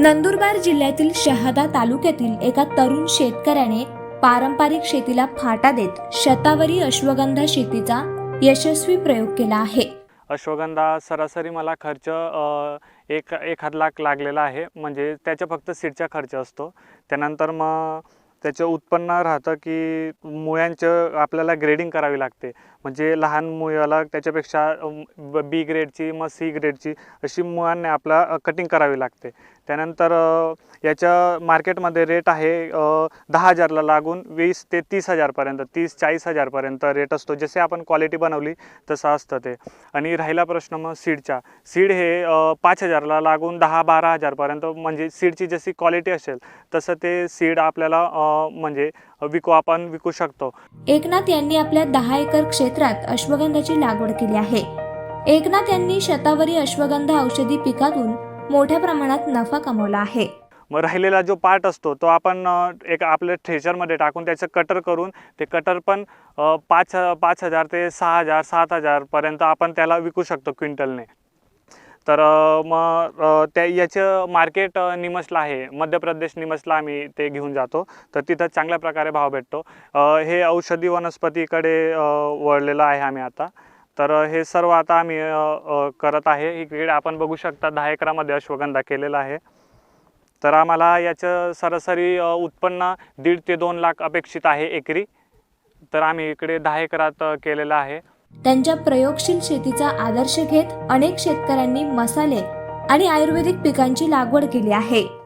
नंदुरबार जिल्ह्यातील शहादा तालुक्यातील एका तरुण शेतकऱ्याने पारंपरिक शेतीला फाटा देत शतावरी अश्वगंधा शेतीचा यशस्वी प्रयोग केला आहे. अश्वगंधा सरासरी मला खर्च एक एखाद लाख लागलेला आहे. म्हणजे त्याच्या फक्त सीडचा खर्च असतो. त्यानंतर मग त्याचं उत्पन्न राहतं की मुळ्यांचं आपल्याला ग्रेडिंग करावी लागते. म्हणजे लहान मुळाला त्याच्यापेक्षा बी ग्रेडची मग सी ग्रेडची अशी मुळांनी आपला कटिंग करावी लागते. त्यानंतर याच्या मार्केटमध्ये रेट आहे दहा हजारला लागून वीस ते तीस हजारपर्यंत तीस चाळीस हजारपर्यंत रेट असतो. जसे आपण क्वालिटी बनवली तसं असतं ते. आणि राहिला प्रश्न मग सीडचा सीड हे पाच हजारला लागून दहा बारा हजारपर्यंत म्हणजे सीडची जशी क्वालिटी असेल तसं ते सीड आपल्याला म्हणजे विकू आपण विकू शकतो. एकनाथ यांनी आपल्या दहा एकर क्षेत्रात अश्वगंधाची लागवड केली आहे. एकनाथ यांनी शतावरी अश्वगंधा औषधी पिकातून मोठ्या प्रमाणात नफा कमवला आहे. मग राहिलेला जो पार्ट असतो तो आपण एक आपल्या ट्रेचरमध्ये टाकून त्याचं कटर करून ते कटर पण पाच पाच हजार ते सहा हजार सात हजारपर्यंत आपण त्याला विकू शकतो क्विंटलने. तर मग त्या याचं मार्केट निमसला आहे. मध्य प्रदेश निमसला आम्ही ते घेऊन जातो. तर तिथं चांगल्या प्रकारे भाव भेटतो. हे औषधी वनस्पतीकडे वळलेलं आहे आम्ही आता. तर हे सर्व आता आम्ही करत आहे. इकडे आपण बघू शकता दहा एकरामध्ये अश्वगंधा केलेला आहे. तर आम्हाला याचं सरासरी उत्पन्न दीड ते दोन लाख अपेक्षित आहे एकरी. तर आम्ही इकडे दहा एकरात केलेलं आहे. त्यांच्या प्रयोगशील शेतीचा आदर्श घेत अनेक शेतकऱ्यांनी मसाले आणि आयुर्वेदिक पिकांची लागवड केली आहे.